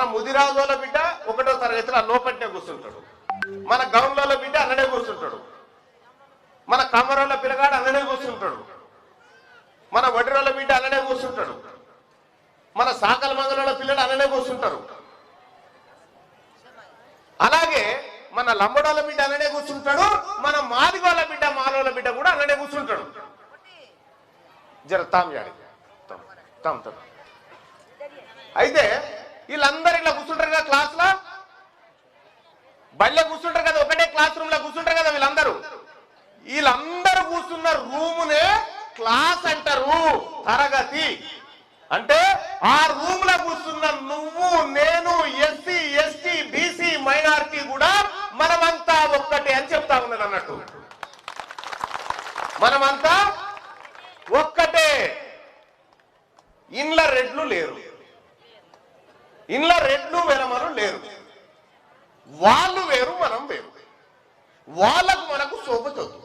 మన ముదిరాజుల బిడ్డ ఒకటో తరగతిలో లోపట్నే కూర్చుంటాడు. మన గౌన్ల బిడ్డ అన్ననే కూర్చుంటాడు. మన కమరోళ్ళ పిల్లగాడు అన్ననే కూర్చుంటాడు. మన వడిరోళ్ళ బిడ్డ అన్ననే కూర్చుంటాడు. మన సాకల మంగళ పిల్లలు అన్ననే కూర్చుంటారు. అలాగే మన లంబడోళ్ళ బిడ్డ అన్ననే కూర్చుంటాడు. మన మాదిగోళ్ళ బిడ్డ మాలోళ్ళ బిడ్డ కూడా అన్ననే కూర్చుంటాడు. జర తామ్యాడి అయితే వీళ్ళందరూ ఇలా కూర్చుంటారు కదా క్లాస్లో బళ్ళే కూర్చుంటారు కదా ఒకటే క్లాస్ రూమ్లో కూర్చుంటారు కదా వీళ్ళందరూ. వీళ్ళందరూ కూర్చున్న రూమునే క్లాస్ అంటారు తరగతి. అంటే ఆ రూమ్లో కూర్చున్న నువ్వు నేను ఎస్సీ ఎస్టీ బీసీ మైనారిటీ కూడా మనమంతా ఒక్కటే అని చెప్తా ఉన్నది అన్నట్టు. మనమంతా ఒక్కటే. ఇండ్ల రెడ్లు లేరు. ఇండ్ల రెడ్లు వెలమలు లేరు. వాళ్ళు వేరు మనం వేరు వాళ్ళకు మనకు సోపతొద్దు